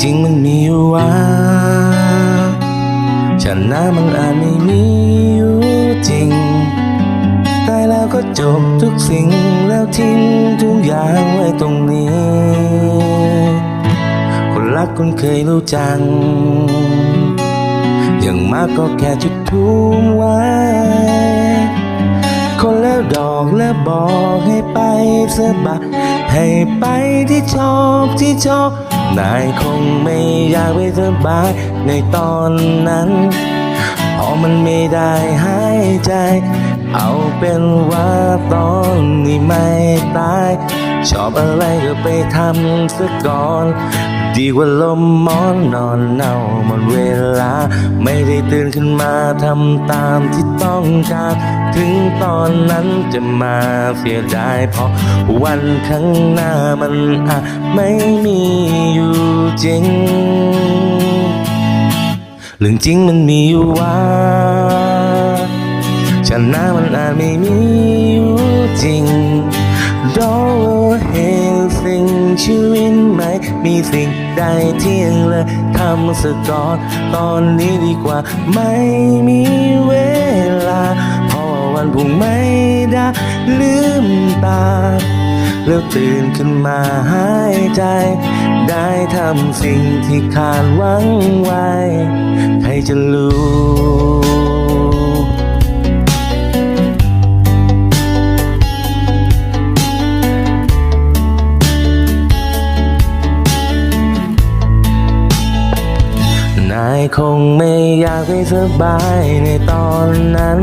จริงมันมีอยู่ว่าฉันน้ามันอาจไม่มีอยู่จริงแต่แล้วก็จบทุกสิ่งแล้วทิ้งทุกอย่างไว้ตรงนี้ คนรักคนเคยรู้จักอย่างมากก็แค่จุดทูมไว้ คนแล้วดอกแล้วบอกให้ไปสบายให้ไปที่ชอบที่ชอบ นายคงไม่อยากไปสบายในตอนนั้นเพราะมันไม่ได้หายใจ เอาเป็นว่าตอนนี้ไม่ตาย ชอบอะไรก็ไปทำซะก่อน ดีกว่าลมมอนนอนเน่าหมดเวลา ไม่ได้ตื่นขึ้นมาทำตามที่ต้องการ ถึงตอนนั้นจะมาเสียดายเพราะวันข้างหน้ามันอาจไม่มีอยู่จริงเรื่องจริงมันมีอยู่ว่าฉันหน้ามันอาจไม่มีอยู่จริงรอเห็นสิ่ง ชีวิตไหม มีสิ่งใดเที่ยงเลยทำสะก่อนตอนนี้ดีกว่า ไม่มีเวลา เพราะว่าวันพรุ่งไม่ได้ลืมตา แล้วตื่นขึ้นมาหายใจ ได้ทำสิ่งที่ขาดหวังไว้ ใครจะรู้ งไม่อยากไปสบายในตอนนั้น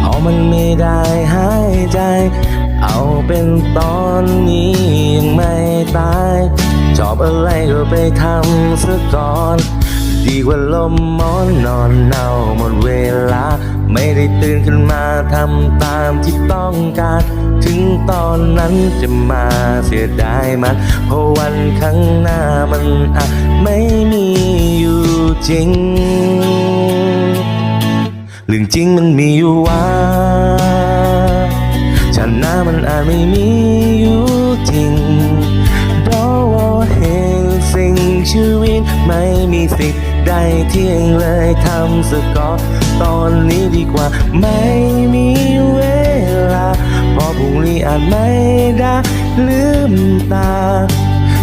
เพราะมันไม่ได้หายใจ เอาเป็นตอนนี้ยังไม่ตายชอบอะไรก็ไปทำซะก่อน ดีกว่าลมมอนนอนเน่าหมดเวลา ไม่ได้ตื่นขึ้นมาทำตามที่ต้องการ ถึงตอนนั้นจะมาเสียดายมัน เพราะวันข้างหน้ามันอาจไม่มีอยู่ จริง เรื่องจริงมันมีอยู่ว่าฉันหน้ามันอาจไม่มีอยู่จริงรอว่าเห็นสิ่งชีวิตไม่มีสิทธิ์ได้เที่ยงเลยทำสกอตอนนี้ดีกว่า ไม่มีเวลาเพอพรุ่งนี้อาจไม่ได้ลืมตา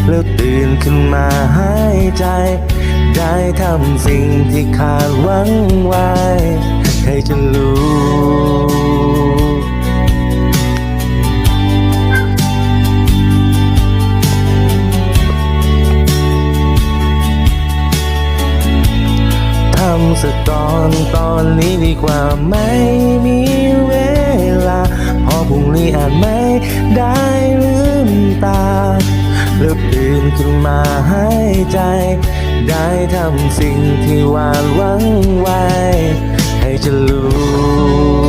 แล้วตื่นขึ้นมาหายใจ ได้ทำสิ่งที่คาดหวังไว้ใครจะรู้ทำสักตอนตอนนี้ดีกว่าไหม หายใจ ได้ทำสิ่งที่หวางหวังไว้ ให้จะรู้